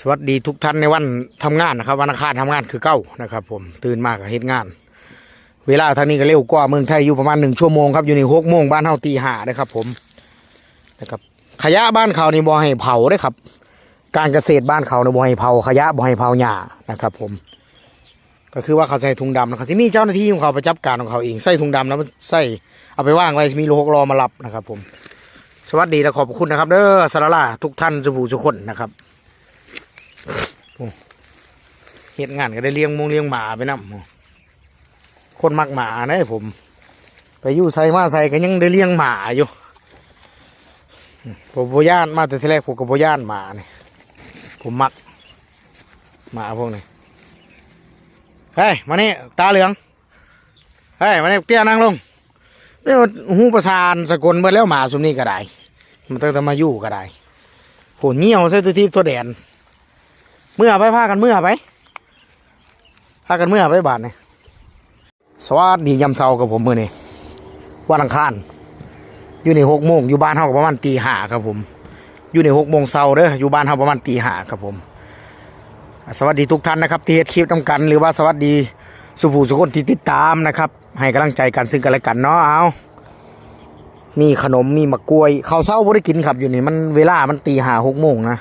สวัสดีทุกท่านในวันทำงานนะครับวันอังคารทำงานคือเก้านะครับ ผมตื่นมากกับเฮ็ดงาน เวลาทางนี้ก็เร็วกว่าเมืองไทยอยู่ประมาณหนึ่งชั่วโมงครับอยู่ในหกโมงบ้านเฮาตีห้านะครับ ผมนะครับขยะบ้านเขานี่บ่ให้เผาเด้ครับ การเกษตรบ้านเขาเนี่ยบ่ให้เผาขยะบ่ให้เผาหญ้านะครับ ผม ก็คือว่าเขาใส่ถุงดำนะครับที่มีเจ้าหน้าที่ของเขาประจับการของเขาเองใส่ถุงดำแล้วใส่เอาไปว่างไว้มีโลหกรอมารับนะครับ ผม สวัสดีและขอบคุณนะครับ เด้อสารลาทุกท่านสุภูสุคนนะครับ เหตุงานก็ได้เลี้ยงมงเลี้ยงหมาไปนํคนมักหมานะผม ไปอยู่ไซมาไซก็ยังได้เลี้ยงหมาอยู่ผมโบย่านมาแต่ทีแรกผมก็โบย่านหมาเนี่ยผมมักหมาพวกนี้เฮ้ยมานี่ตาเหลืองเฮ้ยมานี่เตี้ยนั่งลงเรียกว่าหูประสานสกลเมื่อแล้วหมาสุมนี้ก็ได้มันต้องมาอยู่ก็ได้โหเงี้ยวใส่ตัวทีบตัวแดน เมื่อไปพากันเมื่อไปพากันเมื่อไปบาทนี่สวัสดียำเซากับผมมือนี่วันอังคารอยู่ในหกโมงอยู่บ้านเฮาก็ประมาณตีห้าครับผม อยู่ในหกโมงเช้าเด้ออยู่บ้านเฮาประมาณตีห้าครับผม สวัสดีทุกท่านนะครับที่เฮ็ดคลิปนำกัน หรือว่าสวัสดีสุภูสุคนที่ติดตามนะครับ ให้กำลังใจกันซึ่งกันและกันเนาะเอามีขนมมีมะกล้วยข้าวเช้าบ่ได้กินครับอยู่นี่มันเวลามันตีห้าหกโมงนะ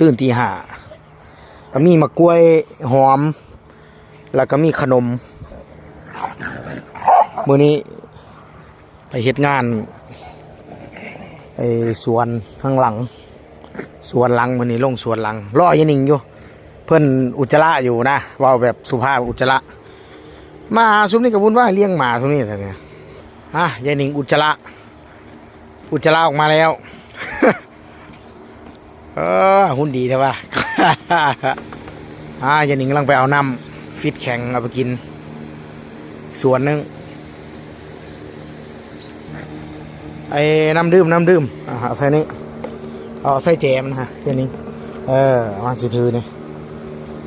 ตื่นตีห้า ก็มีมะกล้วยหอม แล้วก็มีขนม มื้อนี้ ไปเฮ็ดงานไอ้สวนข้างหลัง สวนหลังมื้อนี้ลงสวนหลังรออยางหนิงอยู่ เพิ่นอุจจาระอยู่นะเว่าแบบสุภาพอุจจาระมาซุมนี่กับวุ่นว่าเลี้ยงหมาซุมนี่แต่เนี่ยฮะยายหนิงอุจจาระอุจจาระออกมาแล้ว เออ หุ่นดีใช่ปะ อ่ายายหนิงกำลังไปเอาน้ำฟิตแข็งเอาไปกิน ส่วนหนึ่งไอ้น้ำดื่มน้ำดื่มอ่าใส่นี่เอาใส่แจมนะฮะยายหนิงเออเอามาสิถือนี่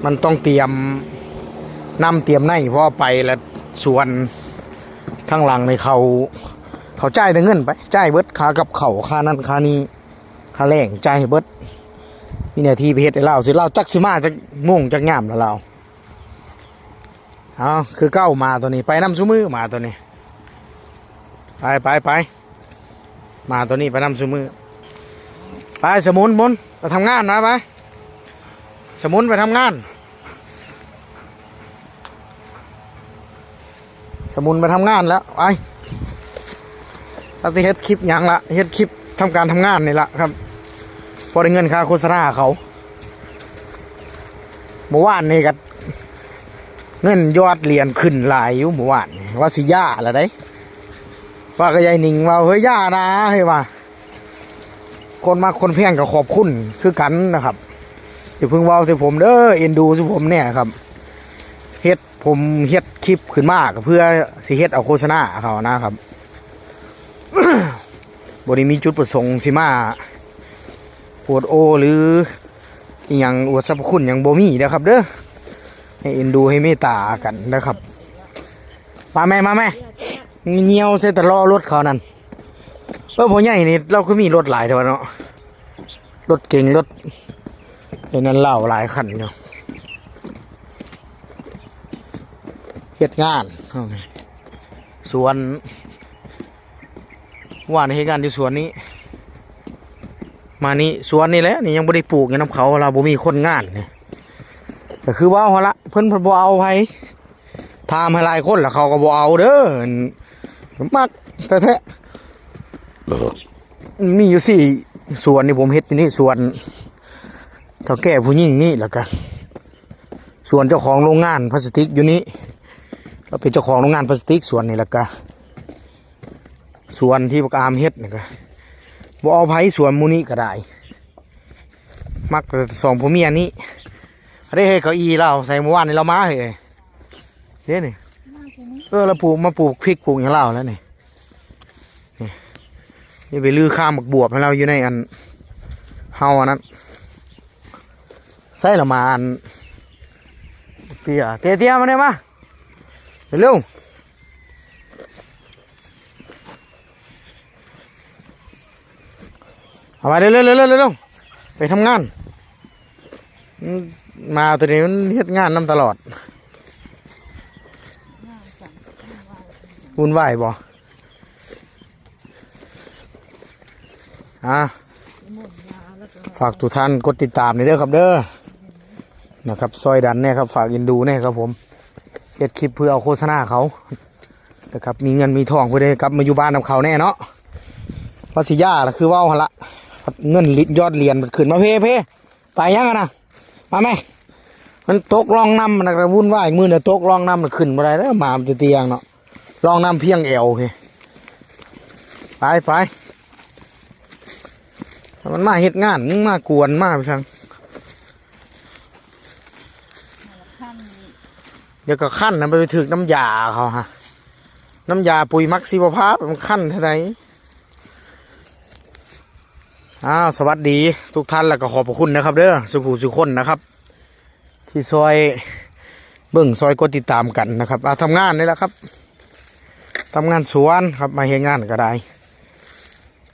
มันต้องเตรียมน้ำเตรียมในเพราะไปแล้วส่วนทางหลังในเขาเขาจ่ายแต่เงินไปจ่ายเบิดค่ากับเขาค่านั้นค่านี้ค่าแรงจ่ายเบิด มีหน้าที่ไปเฮ็ดให้เราสิเราจักสิมาจักโม่งจักงามแล้วเราเอาคือเก้ามาตัวนี้ไปน้ำซุมือมาตัวนี้ ไปไปไปมาตัวนี้ไปน้ำซุมือไปสมุนบนไปทำงานนะไปสมุนไปทำงาน สมุนไปทำงานแล้วไปเราจะเฮ็ดคลิปยังละเฮ็ดคลิปทำการทำงานนี่ละครับ พอได้เงินค่าโฆษณาเขาเมื่อวานนี่ก็เงินยอดเหรียญขึ้นหลายอยู่เมื่อวานว่าสิย่าละได้ว่าก็ยายหนิงว่าเฮ้ยย่านะเฮ้ยว่าคนมาคนเพียงกับขอบคุณคือกันนะครับอย่าเพิ่งว้าส่ผมเด้อเอ็นดูส่ผมเนี่ยครับเฮ็ดผมเฮ็ดคลิปขึ้นมากเพื่อสิเฮ็ดเอาโฆษณาเขานะครับบริมีจุดประสงค์สิมา ปวดโอหรืออย่างอวดสรรพคุณอย่างโบมี่นะครับ เด้อให้เอ็นดูให้เมตตากันนะครับ มาแม่มาแม่เงียวเสแต่ล้อรถเขานั่นเออพ่อใหญ่นี่เราก็มีรถหลายแต่าเนาะรถเก่งรถเห็นนั้นเล่าหลายขันอยู่เฮ็ดงานสวนว่าในเหตุการณ์ที่สวนนี้ มานี่สวนนี่แหละนี่ยังไม่ได้ปลูกอย่างน้ำเขาเราบ่มีคนงานนี่ก็คือว่าเอาละเพิ่นเพิ่นบ่เอาไผถามให้หลายคนแล้วเขาก็บ่เอาเด้อมักแต่แท้มีอยู่สี่สวนนี่ผมเฮ็ดอยู่นี่สวนเท่าแก่ผู้หญิงนี่แหละกันส่วนเจ้าของโรงงานพลาสติกอยู่นี่เราเป็นเจ้าของโรงงานพลาสติกส่วนนี่แหละกันส่วนที่ประกอามเฮ็ดนี่ก็ บ่เอาไผส่วนมูนี้ก็ได้ มักแต่สองผัวเมียนี้ได้เฮ้ยเก้าอี้เราใส่เมื่อวานนี่เรามาเฮ้ยเฮ้ยนี่เออเราปลูกมาปลูกพริกปลูกอย่างเราแล้วนี่นี่นี่ไปลื้อข้ามบักบวบให้เราอยู่ในอันเฮาอันนั้นใส่ละมาอันเตี้ยเตี้ยเตี้ยมาเนี่ยมาเร็ว เอามาเร็วเร็วเร็วเร็วไปทำงาน มาตัวนี้มันเฮ็ดงานนํตลอดวุ่นวายบ่อะหมุนยาฝากทุกท่านกดติดตามในอยเด้อครับเด้อนะครับซอยดันเนี่ยครับ ฝากอินดูเนี่ยครับผมเฮ็ดคลิปเพื่อเอาโฆษณาเขานะครับ มีเงินมีทองเพื่อได้กลับมาอยู่บ้านนำเขาแน่เนาะวัสิยาคือว่าหั่นละ เงินลิยอดเหรียญมันขึ้นมาเพ่เพ่ไปยังอะนะมาไหมมันตกรองน้ำมันนะวุ่นวายมือเนี่ยตกรองน้ำมันขึ้นมาได้แล้วมามันจะเตียงเนาะรองน้ำเพียงเอวโอเคไปไปมันมาเฮ็ดงานมึงมากวนมากไปชังเดี๋ยวก็ขั้นนะไปถึกน้ำยาเขาฮะน้ำยาปุ๋ยมักซิวภาพมันขั้นเท่าไหร่ อ้าวสวัสดีทุกท่านแล้วก็ขอบพระคุณนะครับเด้อสุภูสุคนนะครับ ที่ซอยเบิ่งซอยกดติดตามกันนะครับอาทำงานนี่แหละครับทำงานสวนครับมาเฮ็ดงานก็ได้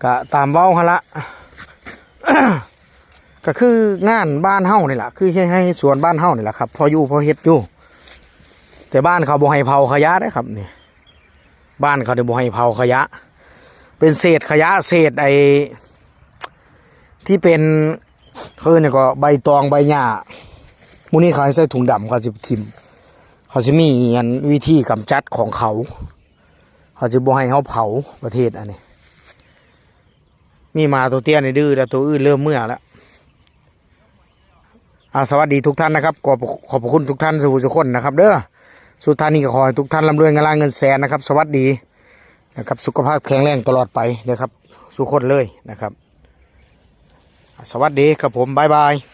ก็ตามเว้าฮะละก็คืองานบ้านเฮ้านี่แหละคือให้ให้สวนบ้านเฮ้านี่แหละครับพออยู่พอเฮ็ดอยู่ แต่บ้านเขาบ่ให้เผาขยะได้ครับนี่บ้านเขาเดี๋ยวบ่ให้เผาขยะ เป็นเศษขยะเศษไอ ที่เป็นคือเนี่ยก็ใบตองใบหญ้ามูนี่เขาให้ใส่ถุงดำเขาสิทิมเขาสิมีอันวิธีกำจัดของเขา เขาสิบ่ให้เขาเผาประเทศอันนี้ มีมาตัวเตี้ยในดื้อแล้วตัวอื่นเริ่มเมื่อแล้วอาสวัสดีทุกท่านนะครับ ขอบขอบคุณทุกท่านสุขสุขคนนะครับ เด้อสุดท้ายนี้ก็ขอให้ทุกท่านร่ำรวยเงินล้านเงินแสนนะครับ สวัสดีนะครับ สุขภาพแข็งแรงตลอดไปนะครับ สุขคนเลยนะครับ สวัสดีครับผมบายบาย